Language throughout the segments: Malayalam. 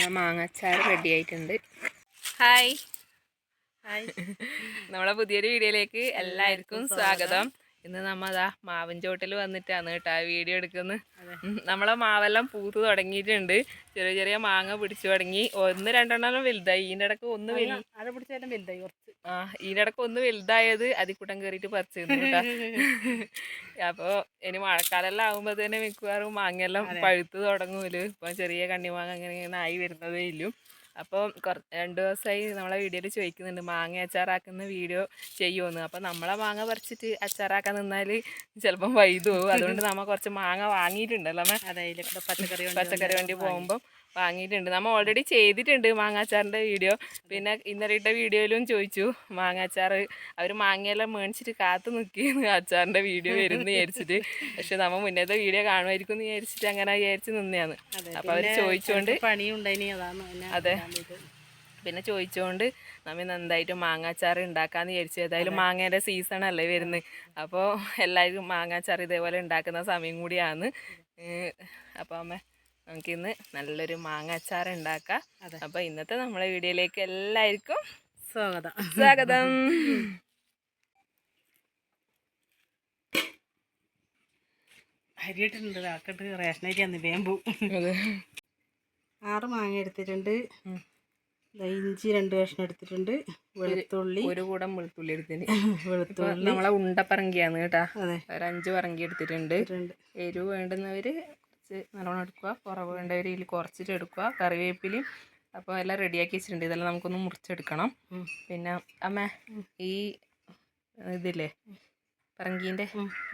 നമ്മളെ മാങ്ങാച്ചാർ റെഡി ആയിട്ടുണ്ട്. ഹായ്. ഹായ്. നമ്മളെ പുതിയൊരു വീഡിയോയിലേക്ക് എല്ലാവർക്കും സ്വാഗതം. ഇന്ന് നമ്മ അതാ മാവിൻ ചോട്ടിൽ വന്നിട്ടാണ് കേട്ടോ വീഡിയോ എടുക്കുന്നത്. നമ്മളെ മാവെല്ലാം പൂത്ത് തുടങ്ങിയിട്ടുണ്ട്. ചെറിയ ചെറിയ മാങ്ങ പിടിച്ചു തുടങ്ങി. ഒന്ന് രണ്ടെണ്ണം വലുതായി. ഇതിന്റെ ഇടയ്ക്ക് ഒന്ന് വലിയ അത് പിടിച്ചാലും വലുതായി. കുറച്ച് ആ ഇടയ്ക്ക് ഒന്ന് വലുതായത് അതിക്കൂട്ടം കയറിയിട്ട് പറിച്ചു കേട്ടാ അപ്പോ ഇനി മഴക്കാലെല്ലാം ആകുമ്പോ തന്നെ മിക്കവാറും മാങ്ങയെല്ലാം പഴുത്ത് തുടങ്ങൂൽ. ഇപ്പൊ ചെറിയ കണ്ണിമാങ്ങ അങ്ങനെ ഇങ്ങനെ ആയി വരുന്നതേ ഇല്ലും. അപ്പോൾ രണ്ടു ദിവസമായി നമ്മളെ വീഡിയോയിൽ ചോദിക്കുന്നുണ്ട് മാങ്ങ അച്ചാറാക്കുന്ന വീഡിയോ ചെയ്യുമെന്ന് അപ്പോൾ നമ്മളെ മാങ്ങ പറിച്ചിട്ട് അച്ചാറാക്കാൻ നിന്നാൽ ചിലപ്പം വൈദ്യു അതുകൊണ്ട് നമ്മൾ കുറച്ച് മാങ്ങ വാങ്ങിയിട്ടുണ്ടല്ലോ പച്ചക്കറി പച്ചക്കറി വണ്ടി പോകുമ്പം വാങ്ങിയിട്ടുണ്ട്. നമ്മൾ ഓൾറെഡി ചെയ്തിട്ടുണ്ട് മാങ്ങാച്ചാറിന്റെ വീഡിയോ പിന്നെ ഇന്നലെ ഇട്ട വീഡിയോയിലും ചോദിച്ചു മാങ്ങാച്ചാർ അവർ മാങ്ങയെല്ലാം മേടിച്ചിട്ട് കാത്തു നിൽക്കിയെന്ന് അച്ചാറിന്റെ വീഡിയോ വരുന്നു വിചാരിച്ചിട്ട്. പക്ഷെ നമ്മൾ മുന്നത്തെ വീഡിയോ കാണുമായിരിക്കും എന്ന് വിചാരിച്ചിട്ട് അങ്ങനെ വിചാരിച്ച് നിന്നെയാണ്. അപ്പോൾ അവർ ചോദിച്ചുകൊണ്ട് അതെ. പിന്നെ ചോദിച്ചുകൊണ്ട് നമ്മൾ ഇന്ന് എന്തായിട്ടും മാങ്ങാച്ചാർ ഉണ്ടാക്കാന്ന് വിചാരിച്ചു. ഏതായാലും മാങ്ങേന്റെ സീസൺ അല്ലേ വരുന്നത് അപ്പോൾ എല്ലാവരും മാങ്ങാച്ചാർ ഇതേപോലെ ഉണ്ടാക്കുന്ന സമയം കൂടിയാണ്. അപ്പോൾ അമ്മ നമുക്കിന്ന് നല്ലൊരു മാങ്ങ അച്ചാർ ഉണ്ടാക്കാം അപ്പൊ ഇന്നത്തെ നമ്മളെ വീഡിയോയിലേക്ക് എല്ലാവർക്കും സ്വാഗതം. സ്വാഗതം. അരിയിട്ടുണ്ട് ആക്കട്ട്. റേഷൻ അരി അന്ന് വേമ്പു ആറ് മാങ്ങ എടുത്തിട്ടുണ്ട്. ഇഞ്ചി രണ്ട് കഷ്ണം എടുത്തിട്ടുണ്ട്. വെളുത്തുള്ളി. ഒരു കൂടം വെളുത്തുള്ളി എടുത്തിന്. വെളുത്തുള്ളി. നമ്മളെ ഉണ്ടപ്പറങ്കിയാണ് കേട്ടാ. ഒരു അഞ്ച് പറങ്കി എടുത്തിട്ടുണ്ട്. എടുത്തിട്ടുണ്ട്. എരിവ് വേണ്ടുന്നവർ കുറച്ച് നല്ലോണം എടുക്കുക. കുറവ് വേണ്ട ഇതിൽ കുറച്ചിട്ട് എടുക്കുക. കറിവേപ്പിലയും അപ്പോൾ എല്ലാം റെഡിയാക്കി വെച്ചിട്ടുണ്ട്. ഇതെല്ലാം നമുക്കൊന്ന് മുറിച്ചെടുക്കണം. പിന്നെ അമ്മ ഈ ഇതില്ലേ? പറങ്കീന്റെ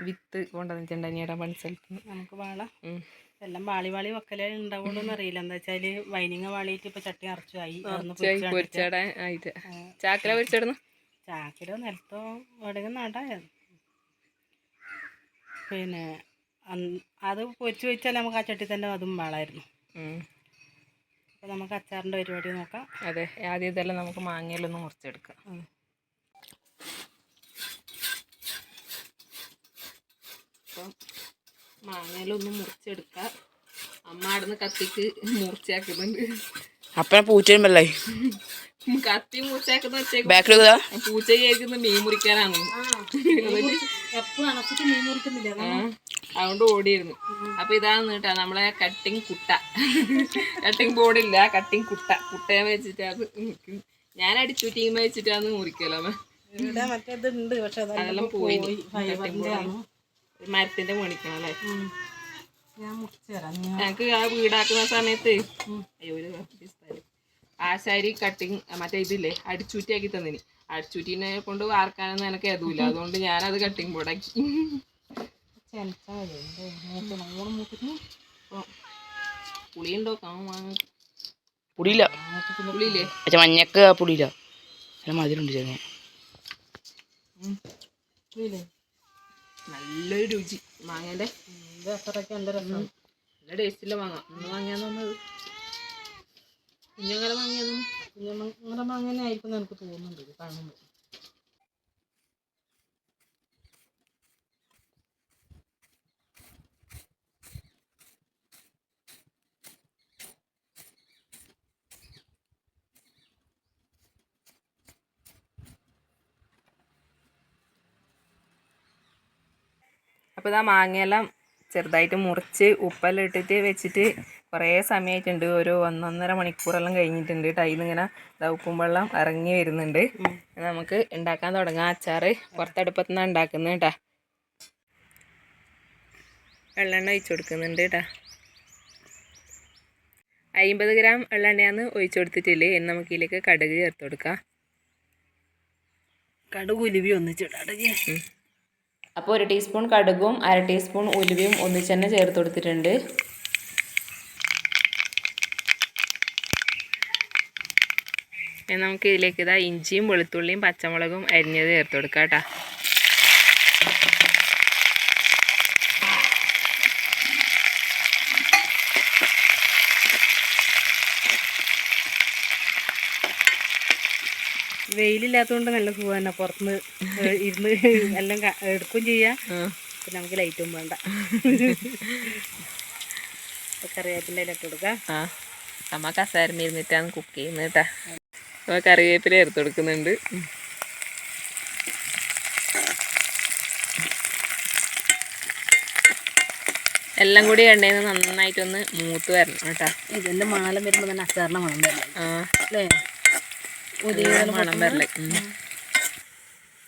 വിത്ത് കൊണ്ടുവന്നിട്ടുണ്ട് അനിയുടെ. നമുക്ക് വാള. എല്ലാം വാളി വാളി വെക്കലേ ഉണ്ടാവുള്ളൂ എന്ന് അറിയില്ല. എന്താ വെച്ചാൽ വൈനിങ്ങ വാളിയിട്ട് ഇപ്പൊ ചട്ടി അറച്ചു ആയി ആയിട്ട്. ചാക്കല പൊരിച്ചിടുന്നു? ചാക്കര നിലത്തോ എവിടെയെങ്കിലും നടാ പിന്നെ അത് പൊരിച്ച് വെച്ചാൽ നമുക്ക് ആ ചട്ടി തന്നെ അതും വേളായിരുന്നു അപ്പോൾ നമുക്ക് അച്ചാറിന്റെ പരിപാടി നോക്കാം. അതെ ആദ്യം ഇതെല്ലാം നമുക്ക് മാങ്ങയിലൊന്ന് മുറിച്ചെടുക്കാം. അപ്പം മാങ്ങയിലൊന്ന് മുറിച്ചെടുക്കാം. അമ്മ അവിടുന്ന് കത്തിക്ക് മുറിച്ചാക്കുന്നുണ്ട്. അപ്പഴ പൂച്ചയുമ്പല്ലേ കത്തി മുറിച്ചാക്കുന്ന പൂച്ച കേൾക്കുന്ന മീൻ മുറിക്കാനാണ് അതുകൊണ്ട് ഓടിയിരുന്നു. അപ്പൊ ഇതാണ് കേട്ടാ നമ്മളെ കട്ടിങ് കുട്ട. കട്ടിങ് ബോർഡില്ല കട്ടിങ് കുട്ട. കുട്ടയെ വെച്ചിട്ട് ഞാൻ അടിച്ചു ടീം വെച്ചിട്ടാന്ന് മുറിക്കല്ലോ അതെല്ലാം പോയി. മരത്തിന്റെ മേണിക്കണം അല്ലേ? ഞങ്ങക്ക് ആ വീടാക്കുന്ന സമയത്ത് അയ്യോ ഒരു ആശാരി കട്ടിങ് മറ്റേ ഇതില്ലേ അടിച്ചൂറ്റിയാക്കി തന്നിനി. അടിച്ചൂറ്റിനെ കൊണ്ട് വാർക്കാനൊന്നും എനിക്ക് അതുമില്ല അതുകൊണ്ട് ഞാനത് കട്ടിങ് ബോർഡാക്കി പുളിയുണ്ടോ? പുളിയില്ലേ. മഞ്ഞക്ക് ആ മധുരമുണ്ട് ചെറിയ. നല്ലൊരു രുചി. മാങ്ങേന്റെ. ഇത് അത്രയ്ക്ക് നല്ല രസം. നല്ല ടേസ്റ്റില്ല വാങ്ങാം ഇന്ന് വാങ്ങിയാന്ന് കുഞ്ഞങ്ങനെ വാങ്ങിയാന്ന് പിന്നെ നിങ്ങളുടെ അങ്ങനെ ആയിരിക്കും എനിക്ക് തോന്നുന്നുണ്ട്. ഇത് കാണുമ്പോൾ അപ്പോൾ ഇതാ മാങ്ങയെല്ലാം ചെറുതായിട്ട് മുറിച്ച് ഉപ്പെല്ലാം ഇട്ടിട്ട് വെച്ചിട്ട് കുറേ സമയമായിട്ടുണ്ട് ഒരു ഒന്നൊന്നര മണിക്കൂറെല്ലാം കഴിഞ്ഞിട്ടുണ്ട്. ടൈം ഇങ്ങനെ വെള്ളം ഇറങ്ങി വരുന്നുണ്ട്. നമുക്ക് ഉണ്ടാക്കാൻ തുടങ്ങാം. അച്ചാറ് പുറത്തടുപ്പത്തു നിന്നാണ് ഉണ്ടാക്കുന്നത് കേട്ടാ. വെള്ളെണ്ണ ഒഴിച്ചു കൊടുക്കുന്നുണ്ട് കേട്ടാ. അമ്പത് ഗ്രാം വെള്ളെണ്ണയാണ് ഒഴിച്ചു കൊടുത്തിട്ടില്ലേ ഇനി നമുക്ക് ഇതിലേക്ക് കടുക് ചേർത്ത് കൊടുക്കാം. കടുക് ഉലുവി ഒന്നിച്ചിടാട്ടെ അപ്പോൾ ഒരു ടീസ്പൂൺ കടുകും അര ടീസ്പൂൺ ഉലുവയും ഒന്നിച്ച് തന്നെ ചേർത്ത് കൊടുത്തിട്ടുണ്ട്. നമുക്ക് ഇതിലേക്ക് ഇതാ ഇഞ്ചിയും വെളുത്തുള്ളിയും പച്ചമുളകും അരിഞ്ഞത് ചേർത്ത് കൊടുക്കാം കേട്ടോ. വെയിലില്ലാത്തതുകൊണ്ട് നല്ല സുഖം തന്നെ. പുറത്തുനിന്ന് ഇരുന്ന് എല്ലാം എടുക്കും ചെയ്യാം. പിന്നെ നമുക്ക് ലൈറ്റും വേണ്ട. കറിവേപ്പിന്റെ ഇല ഇട്ട് കൊടുക്കാം അമ്മ കസാരം ഇരുന്നിട്ടാണ് കുക്ക് ചെയ്യുന്നത് കേട്ടാ. കറിവേപ്പില ചേർത്ത് കൊടുക്കുന്നുണ്ട്. എല്ലാം കൂടി എണ്ണയിൽ നിന്ന് നന്നായിട്ടൊന്ന് മൂത്ത് വരണം കേട്ടോ. ഇതിന്റെ മാലം വരുമ്പോൾ തന്നെ അച്ചാറിന്റെ മണം വരില്ല? ആ. അല്ലേ? നല്ല മണം വരല്ലേ? ഉം.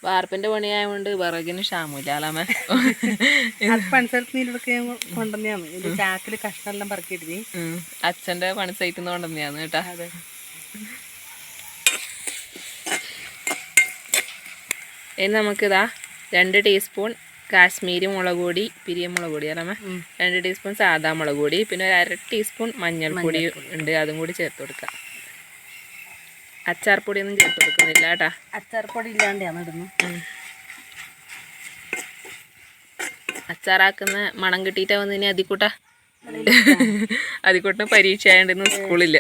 വാർപ്പിന്റെ പണിയായതുകൊണ്ട് വിറകിന് ക്ഷാമില്ല അല്ലാമ ഇത് ചാക്കിൽ കഷ്ണമെല്ലാം പറക്കിയിട്ടിനി അച്ഛന്റെ പണി സൈറ്റിൽ നിന്ന് കൊണ്ടുവന്നെയാന്ന് കേട്ടാ ഇനി നമുക്കിതാ രണ്ട് ടീസ്പൂൺ കാശ്മീരി മുളക് പൊടി പിരിയമുളക് പൊടി ഉം. രണ്ട് ടീസ്പൂൺ സാധാ മുളക് പൊടി പിന്നെ ഒരു അര ടീസ്പൂൺ മഞ്ഞൾപ്പൊടി ഉണ്ട് അതും കൂടി ചേർത്ത് കൊടുക്കാം. അച്ചാർ പൊടിയൊന്നും ചേർത്ത് കൊടുക്കുന്നില്ല കേട്ടാ. അച്ചാർ പൊടി ഇല്ലാണ്ടാണ് ഇടുന്നത്. അച്ചാറാക്കുന്ന മണം കിട്ടിയിട്ടാ വന്നിനി അതിക്കൂട്ടാ? അതിക്കൂട്ട പരീക്ഷ ആയതുകൊണ്ട് സ്കൂളില്ല.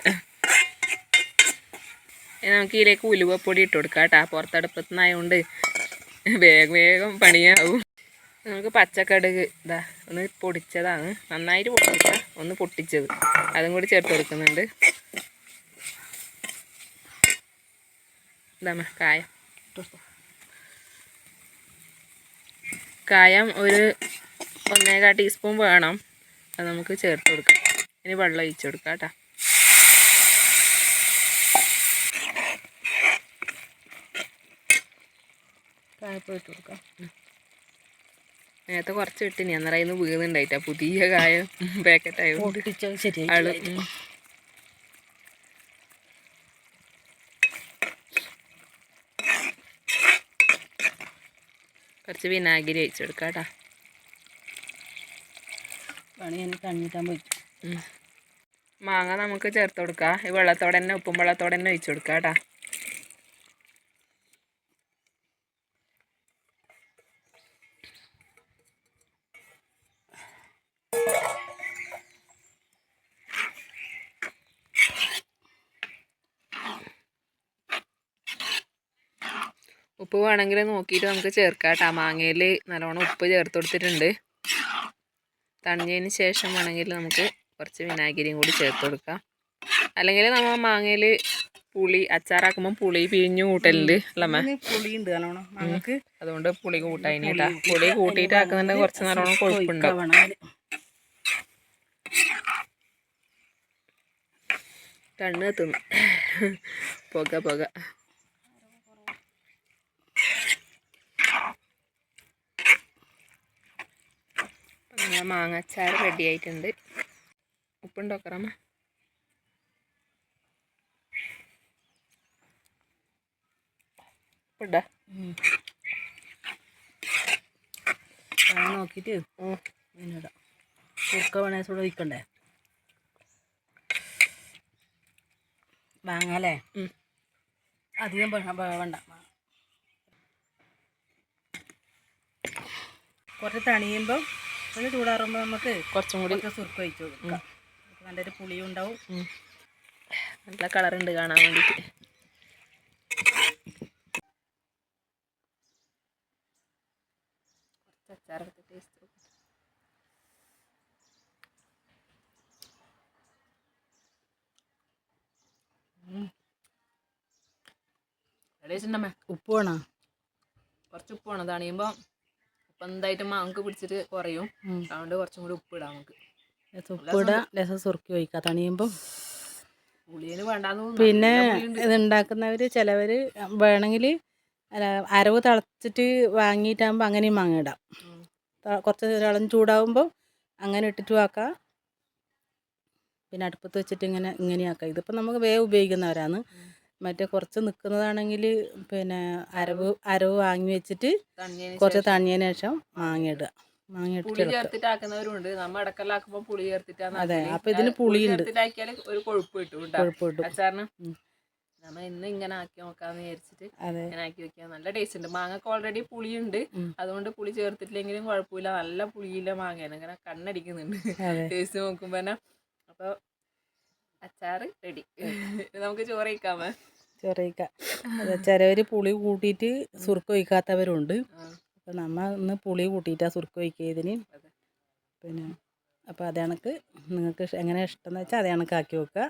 നമുക്ക് ഇതിലേക്ക് ഉലുവപ്പൊടി ഇട്ട് കൊടുക്കാം കേട്ടാ പുറത്തടുപ്പത്ത് നിന്നായതുകൊണ്ട് വേഗം വേഗം പണിയാവും. നമുക്ക് പച്ചക്കടുക് ഇതാ ഒന്ന് പൊടിച്ചതാണ്. നന്നായിട്ട് പൊടിച്ച ഒന്ന് പൊട്ടിച്ചത്. അതും കൂടി ചേർത്ത് കൊടുക്കുന്നുണ്ട്. ഇതാ കായം. കായം ഒരു ഒന്നേകാൽ ടീസ്പൂൺ വേണം. അത് നമുക്ക് ചേർത്ത് കൊടുക്കാം. ഇനി വെള്ളം ഒഴിച്ചു കൊടുക്കാം കേട്ടോ. കായപ്പൊടി ഇട്ട് കൊടുക്കാം. നേരത്തെ കുറച്ച് ഇട്ടിനി അന്നേരം ഇന്ന് വീണുണ്ടായിട്ടാ പുതിയ കായ പാക്കറ്റ് ആയതുകൊണ്ട് പൊട്ടിച്ചത് ആൾ. കുറച്ച് വിനാഗിരി ഒഴിച്ച് കൊടുക്കാം കേട്ടോ മാങ്ങ നമുക്ക് ചേർത്ത് കൊടുക്കാം. ഈ വെള്ളത്തോടെ തന്നെ ഉപ്പും വെള്ളത്തോടെ തന്നെ ഒഴിച്ചു കൊടുക്കാം കേട്ടോ ഉപ്പ് വേണമെങ്കിൽ നോക്കിയിട്ട് നമുക്ക് ചേർക്കാം കേട്ടോ. മാങ്ങയിൽ നല്ലോണം ഉപ്പ് ചേർത്ത് കൊടുത്തിട്ടുണ്ട്. തണിഞ്ഞതിന് ശേഷം വേണമെങ്കിൽ നമുക്ക് കുറച്ച് വിനാഗിരിയും കൂടി ചേർത്ത് കൊടുക്കാം. അല്ലെങ്കിൽ നമ്മൾ മാങ്ങയിൽ പുളി അച്ചാറാക്കുമ്പോൾ പുളി പിഴിഞ്ഞു കൂട്ടലുണ്ട് അല്ലമ്മേ പുളിയുണ്ട് നല്ലോണം. നമുക്ക് അതുകൊണ്ട് പുളി കൂട്ടായിന് കേട്ടാ. പുളി കൂട്ടിയിട്ട് ആക്കുന്നുണ്ടെങ്കിൽ കുറച്ച് നല്ലോണം കൊഴുപ്പുണ്ടാവും കണ്ണ് പുക പുക. അങ്ങനെ മാങ്ങാച്ചാർ റെഡി ആയിട്ടുണ്ട്. ഉപ്പുണ്ടോ കറമ്മ ഉപ്പുണ്ടോ? ഞാൻ നോക്കിയിട്ട് ഇടാം. കുറുക്ക വേണേ കൂടെ ഒഴിക്കണ്ടേ? മാങ്ങ അധികം വേണ്ട വേണ്ട. കുറച്ച് തണിയുമ്പോൾ ഒന്ന് ചൂടാറുമ്പോൾ നമുക്ക് കുറച്ചും കൂടി സുർക്ക് വെച്ച് ഒഴിച്ച് കൊടുക്കാം. നല്ലൊരു പുളിയും ഉണ്ടാവും. നല്ല കളറുണ്ട് കാണാൻ വേണ്ടിയിട്ട് അച്ചാറൊക്കെ ടേസ്റ്റ് ഉപ്പ് വേണോ കുറച്ച് ഉപ്പ് വേണം തണിയുമ്പോൾ ഉപ്പ് എന്തായിട്ട് മാങ്ങക്ക് പിടിച്ചിട്ട് കുറയും. അതുകൊണ്ട് കുറച്ചും കൂടി ഉപ്പ് ഇടാം നമുക്ക്. ലേശം ഉപ്പ് ഇടാം ലേശം സുർക്കി ഒഴിക്കാം. തണിയുമ്പോൾ. പിന്നെ ചിലവര് ഇത് ഉണ്ടാക്കുന്നവർ ചിലവർ വേണമെങ്കിൽ അരവ് തിളച്ചിട്ട് വാങ്ങിയിട്ടാകുമ്പോൾ അങ്ങനെയും മാങ്ങ ഇടാം. കുറച്ച് ഇളം ചൂടാവുമ്പോൾ അങ്ങനെ ഇട്ടിട്ട് ആക്കാം. പിന്നെ അടുപ്പത്ത് വെച്ചിട്ട് ഇങ്ങനെ ഇങ്ങനെയാക്കാം ഇതിപ്പോൾ നമുക്ക് വേഗം ഉപയോഗിക്കുന്നവരാണ്. മറ്റേ കുറച്ച് നിൽക്കുന്നതാണെങ്കിൽ പിന്നെ അരവ് അരവ് വാങ്ങി വെച്ചിട്ട് കുറച്ച് തണിയതിനു ശേഷം മാങ്ങിയിടുക. മാങ്ങിയിട്ട് പുളി ചേർത്തിട്ട് ആക്കുന്നവരുണ്ട് നമ്മ ഇടക്കലാക്കുമ്പോ പുളി ചേർത്തിട്ടാണ് അതെ. അപ്പൊ ഇതിന് പുളി ഒരു കൊഴുപ്പ് കിട്ടും കേട്ടോ കൊഴുപ്പ് കിട്ടും. അച്ചാറിന് ഉം. നമ്മ ഇന്ന് ഇങ്ങനെ ആക്കി നോക്കാന്ന് വിചാരിച്ചിട്ട് ഇങ്ങനെ ആക്കി വെക്കാം. നല്ല ടേസ്റ്റ് ഉണ്ട്. മാങ്ങക്ക് ഓൾറെഡി പുളിയുണ്ട്. അതുകൊണ്ട് പുളി ചേർത്തിട്ടില്ലെങ്കിലും കുഴപ്പമില്ല. നല്ല പുളിയില്ല മാങ്ങയാണ്. ഇങ്ങനെ കണ്ണടിക്കുന്നുണ്ട്. ടേസ്റ്റ് നോക്കുമ്പോ തന്നെ അപ്പൊ അച്ചാറ് റെഡി. നമുക്ക് ചോറ് കഴിക്കാമേ? ചോറ് കഴിക്കാം. ചിലവർ പുളി കൂട്ടിയിട്ട് സുർക്ക് ഒഴിക്കാത്തവരുണ്ട്. അപ്പം നമ്മൾ ഇന്ന് പുളി കൂട്ടിയിട്ടാണ് സുർക്ക് ഒഴിക്കിയതിന്. അതെ. പിന്നെ അപ്പോൾ അത് കണക്ക് നിങ്ങൾക്ക് എങ്ങനെ ഇഷ്ടം എന്ന് വെച്ചാൽ അത് കണക്കാക്കി വെക്കുക.